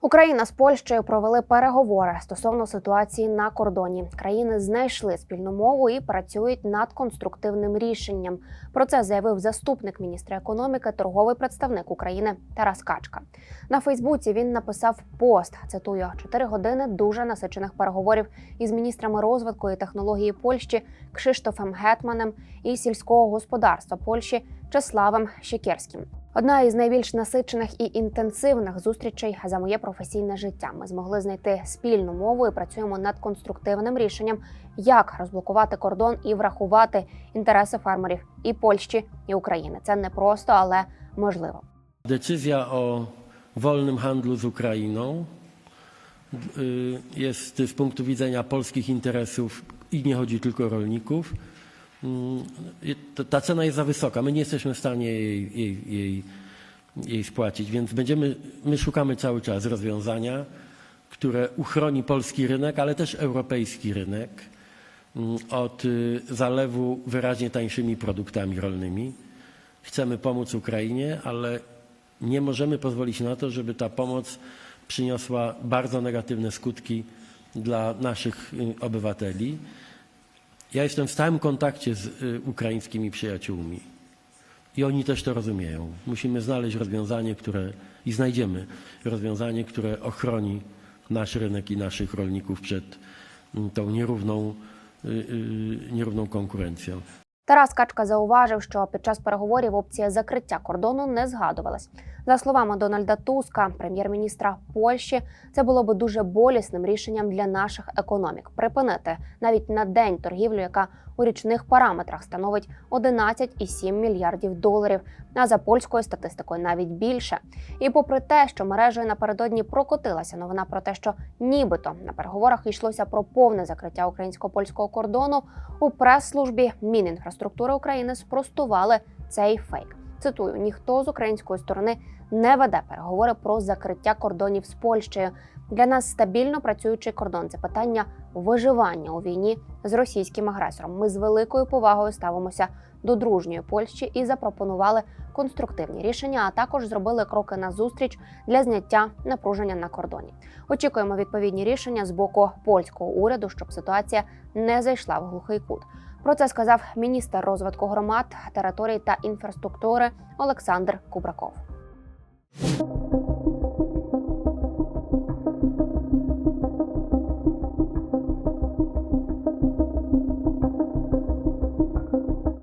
Україна з Польщею провели переговори стосовно ситуації на кордоні. Країни знайшли спільну мову і працюють над конструктивним рішенням. Про це заявив заступник міністра економіки, торговий представник України Тарас Качка. На Фейсбуці він написав пост. Цитую: чотири години дуже насичених переговорів із міністрами розвитку і технології Польщі Кшиштофем Гетманем і сільського господарства Польщі Чеславом Щекерським. Одна із найбільш насичених і інтенсивних зустрічей за моє професійне життя. Ми змогли знайти спільну мову і працюємо над конструктивним рішенням, як розблокувати кордон і врахувати інтереси фермерів і Польщі, і України. Це не просто, але можливо. Decyzja o wolnym handlu Ukrainą y, jest z punktu widzenia polskich interesów i nie chodzi tylko o. mm, Ta cena jest za wysoka. My nie jesteśmy w stanie jej, jej, jej, jej spłacić, więc będziemy, my szukamy cały czas rozwiązania, które uchroni polski rynek, ale też europejski rynek mm, od y, zalewu wyraźnie tańszymi produktami rolnymi. Chcemy pomóc Ukrainie, ale nie możemy pozwolić na to, żeby ta pomoc przyniosła bardzo negatywne skutki dla naszych y, obywateli. Ja jestem w stałym kontakcie z y, ukraińskimi przyjaciółmi i oni też to rozumieją. Musimy znaleźć rozwiązanie, które i znajdziemy rozwiązanie, które ochroni nasz rynek i naszych rolników przed mm, tą nierówną, y, y, nierówną konkurencją. Тарас Качка зауважив, що під час переговорів опція закриття кордону не згадувалась. За словами Дональда Туска, прем'єр-міністра Польщі, це було би дуже болісним рішенням для наших економік припинити навіть на день торгівлю, яка у річних параметрах становить 11,7 мільярдів доларів, а за польською статистикою навіть більше. І попри те, що мережею напередодні прокотилася новина про те, що нібито на переговорах йшлося про повне закриття українсько-польського кордону, у прес-службі Мінінфраструктури України спростували цей фейк. Цитую: ніхто з української сторони не веде переговори про закриття кордонів з Польщею. Для нас стабільно працюючий кордон це питання виживання у війні з російським агресором. Ми з великою повагою ставимося до дружньої Польщі і запропонували конструктивні рішення, а також зробили кроки на зустріч для зняття напруження на кордоні. Очікуємо відповідні рішення з боку польського уряду, щоб ситуація не зайшла в глухий кут. Про це сказав міністр розвитку громад, територій та інфраструктури Олександр Кубраков.